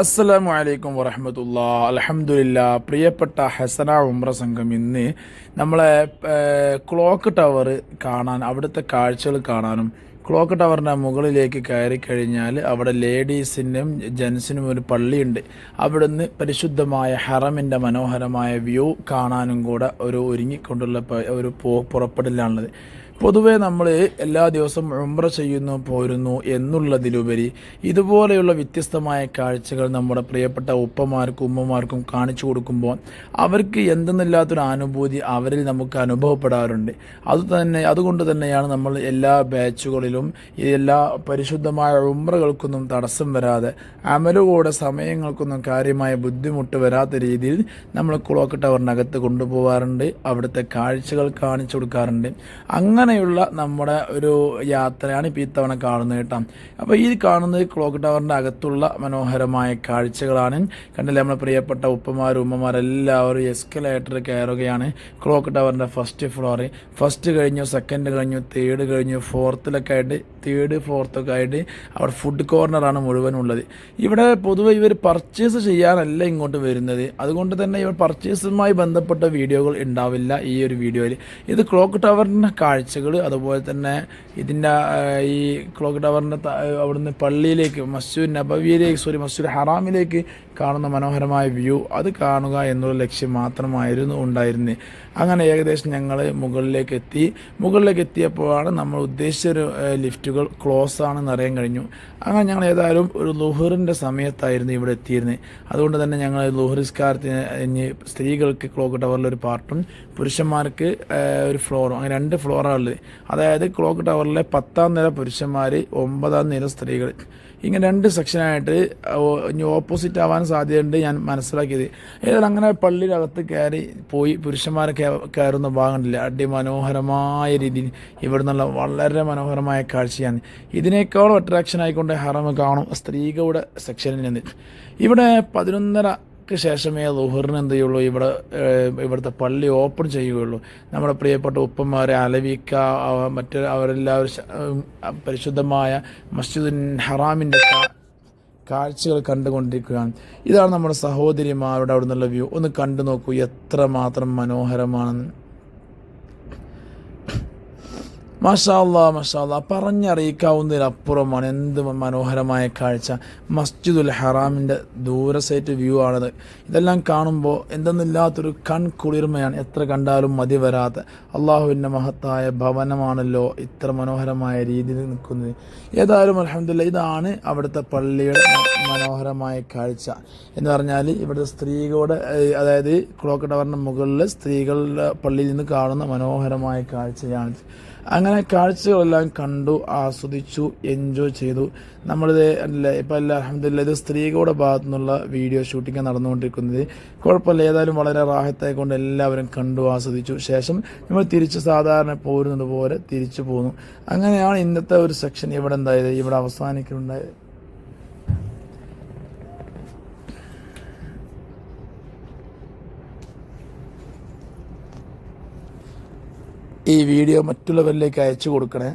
അസ്സലാമു അലൈക്കും വറഹമത്തുള്ള. അലഹമുല്ല പ്രിയപ്പെട്ട ഹസന ഉമ്ര സംഘം ഇന്ന് നമ്മളെ ക്ലോക്ക് ടവർ കാണാൻ അവിടുത്തെ കാഴ്ചകൾ കാണാനും ക്ലോക്ക് ടവറിന്റെ മുകളിലേക്ക് കയറി കഴിഞ്ഞാൽ അവിടെ ലേഡീസിനും ജെൻസിനും ഒരു പള്ളിയുണ്ട്. അവിടുന്ന് പരിശുദ്ധമായ ഹറമിന്റെ മനോഹരമായ വ്യൂ കാണാനും കൂടെ ഒരു ഒരുങ്ങിക്കൊണ്ടുള്ള ഒരു പോ പുറപ്പെടലാണുള്ളത് പൊതുവെ നമ്മൾ എല്ലാ ദിവസവും ഉംറ ചെയ്യുന്നു പോരുന്നു എന്നുള്ളതിലുപരി ഇതുപോലെയുള്ള വ്യത്യസ്തമായ കാഴ്ചകൾ നമ്മുടെ പ്രിയപ്പെട്ട ഉപ്പമാർക്കും ഉമ്മമാർക്കും കാണിച്ചു കൊടുക്കുമ്പോൾ അവർക്ക് എന്തെന്നില്ലാത്തൊരു അനുഭൂതി അവരിൽ നമുക്ക് അനുഭവപ്പെടാറുണ്ട്. അതുതന്നെ അതുകൊണ്ട് തന്നെയാണ് നമ്മൾ എല്ലാ ബാച്ചുകളിലും എല്ലാ പരിശുദ്ധമായ ഉംറകൾക്കൊന്നും തടസ്സം വരാതെ അമലുകൂടെ സമയങ്ങൾക്കൊന്നും കാര്യമായ ബുദ്ധിമുട്ട് വരാത്ത രീതിയിൽ നമ്മൾ ക്ലോക്ക് ടവറിനകത്ത് കൊണ്ടുപോകാറുണ്ട് അവിടുത്തെ കാഴ്ചകൾ കാണിച്ചു കൊടുക്കാറുണ്ട്. അങ്ങനെയുള്ള നമ്മുടെ ഒരു യാത്രയാണ് ഇപ്പോൾ ഇത്തവണ കാണുന്നത് കേട്ടോ. അപ്പോൾ ഈ കാണുന്നത് ക്ലോക്ക് ടവറിന്റെ അകത്തുള്ള മനോഹരമായ കാഴ്ചകളാണ്. കണ്ടില്ലേ നമ്മുടെ പ്രിയപ്പെട്ട ഉപ്പമാരും ഉമ്മമാരെല്ലാവരും എസ്കലേറ്റർ കയറുകയാണ്. ക്ലോക്ക് ടവറിന്റെ ഫസ്റ്റ് ഫ്ലോർ ഫസ്റ്റ് കഴിഞ്ഞു സെക്കൻഡ് കഴിഞ്ഞു തേർഡ് കഴിഞ്ഞു ഫോർത്തിലൊക്കെ ആയിട്ട് തേർഡ് ഫോർത്തൊക്കെ ആയിട്ട് അവിടെ ഫുഡ് കോർണറാണ് മുഴുവൻ ഉള്ളത്. ഇവിടെ പൊതുവെ ഇവർ പർച്ചേസ് ചെയ്യാനല്ല ഇങ്ങോട്ട് വരുന്നത്. അതുകൊണ്ട് തന്നെ ഇവർ പർച്ചേസുമായി ബന്ധപ്പെട്ട വീഡിയോകൾ ഉണ്ടാവില്ല ഈ ഒരു വീഡിയോയിൽ. ഇത് ക്ലോക്ക് ടവറിന്റെ കാഴ്ചകൾ അതുപോലെ തന്നെ ഇതിന്റെ ഈ ക്ലോക്ക് ടവറിന്റെ അവിടുന്ന് പള്ളിയിലേക്ക് മസ്ജിദ് നബവിയിലേക്ക് സോറി മസ്ജിദ് ഹറാമിലേക്ക് കാണുന്ന മനോഹരമായ വ്യൂ അത് കാണുക എന്നുള്ള ലക്ഷ്യം മാത്രമായിരുന്നു ഉണ്ടായിരുന്നത് അങ്ങനെ ഏകദേശം ഞങ്ങൾ മുകളിലേക്ക് എത്തി. മുകളിലേക്ക് എത്തിയപ്പോഴാണ് നമ്മൾ ഉദ്ദേശിച്ച ഒരു ലിഫ്റ്റുകൾ ക്ലോസ് ആണെന്ന് അറിയാൻ കഴിഞ്ഞു. അങ്ങനെ ഞങ്ങൾ ഏതായാലും ഒരു ലുഹറിന്റെ സമയത്തായിരുന്നു ഇവിടെ എത്തിയിരുന്നത് അതുകൊണ്ട് തന്നെ ഞങ്ങൾ ലുഹറിസ്കാരത്തിന് സ്ത്രീകൾക്ക് ക്ലോക്ക് ടവറിൽ ഒരു പാർട്ടും പുരുഷന്മാർക്ക് ഒരു ഫ്ലോറും അങ്ങനെ രണ്ട് ഫ്ലോറാണ് ഉള്ളത്. അതായത് ക്ലോക്ക് ടവറിലെ പത്താം നില പുരുഷന്മാർ ഒമ്പതാം നില സ്ത്രീകൾ ഇങ്ങനെ രണ്ട് സെക്ഷനായിട്ട് ഇനി ഓപ്പോസിറ്റ് ആവാൻ സാധ്യതയുണ്ട് ഞാൻ മനസ്സിലാക്കിയത്. ഏതായാലും അങ്ങനെ പള്ളിയിലകത്ത് കയറി പോയി പുരുഷന്മാരെ കയറുന്ന ഭാഗമുണ്ടില്ല അതിമനോഹരമായ രീതിയിൽ ഇവിടെ നിന്നുള്ള വളരെ മനോഹരമായ കാഴ്ചയാണ്. ഇതിനേക്കാളും അട്രാക്ഷൻ ആയിക്കൊണ്ട് ഹറമ് കാണും സ്ത്രീകളുടെ സെക്ഷനിൽ നിന്ന്. ഇവിടെ പതിനൊന്നര ക്ക് ശേഷമേ ലുഹറിന് എന്ത് ചെയ്യുള്ളൂ? ഇവിടെ ഇവിടുത്തെ പള്ളി ഓപ്പൺ ചെയ്യുകയുള്ളൂ. നമ്മുടെ പ്രിയപ്പെട്ട ഉപ്പന്മാരെ അലവിക്ക മറ്റ് അവരെല്ലാവരും പരിശുദ്ധമായ മസ്ജിദുൻ ഹറാമിന്റെ കാഴ്ചകൾ കണ്ടുകൊണ്ടിരിക്കുകയാണ്. ഇതാണ് നമ്മുടെ സഹോദരിമാരുടെ അവിടെ നിന്നുള്ള വ്യൂ ഒന്ന് കണ്ടു നോക്കൂ എത്ര മാത്രം മനോഹരമാണെന്ന്. മഷാല്ലാ മഷാല്ലാ പറഞ്ഞറിയിക്കാവുന്നതിലപ്പുറമാണ് എന്ത് മനോഹരമായ കാഴ്ച. മസ്ജിദുൽ ഹറാമിന്റെ ദൂരസൈറ്റ് വ്യൂ ആണത്. ഇതെല്ലാം കാണുമ്പോൾ എന്തെന്നില്ലാത്തൊരു കൺകുളിർമയാണ് എത്ര കണ്ടാലും മതി വരാത്ത. അള്ളാഹുവിന്റെ മഹത്തായ ഭവനമാണല്ലോ ഇത്ര മനോഹരമായ രീതിയിൽ നിൽക്കുന്നത്. ഏതായാലും അലഹമില്ല ഇതാണ് അവിടുത്തെ പള്ളിയുടെ മനോഹരമായ കാഴ്ച. എന്ന് പറഞ്ഞാൽ ഇവിടുത്തെ സ്ത്രീകളുടെ അതായത് ക്ലോക്ക് ടവറിന്റെ മുകളിൽ സ്ത്രീകളുടെ പള്ളിയിൽ നിന്ന് കാണുന്ന മനോഹരമായ കാഴ്ചയാണ് അങ്ങനെ കാഴ്ചകളെല്ലാം കണ്ടു ആസ്വദിച്ചു എൻജോയ് ചെയ്തു. നമ്മളിത് അല്ലേ ഇപ്പം അല്ല അലഹമില്ല ഇത് സ്ത്രീകളുടെ ഭാഗത്തു നിന്നുള്ള വീഡിയോ ഷൂട്ടിംഗ് നടന്നുകൊണ്ടിരിക്കുന്നത്. കുഴപ്പമില്ല ഏതായാലും വളരെ റാഹത്തായിക്കൊണ്ട് എല്ലാവരും കണ്ടു ആസ്വദിച്ചു. ശേഷം നമ്മൾ തിരിച്ച് സാധാരണ പോരുന്നത് പോലെ തിരിച്ചു പോന്നു. അങ്ങനെയാണ് ഇന്നത്തെ ഒരു സെക്ഷൻ ഇവിടെ എന്തായത് ഇവിടെ അവസാനിക്കുന്നുണ്ടായത്. ഈ വീഡിയോ മറ്റുള്ളവരിലേക്ക് അയച്ചു കൊടുക്കണേ.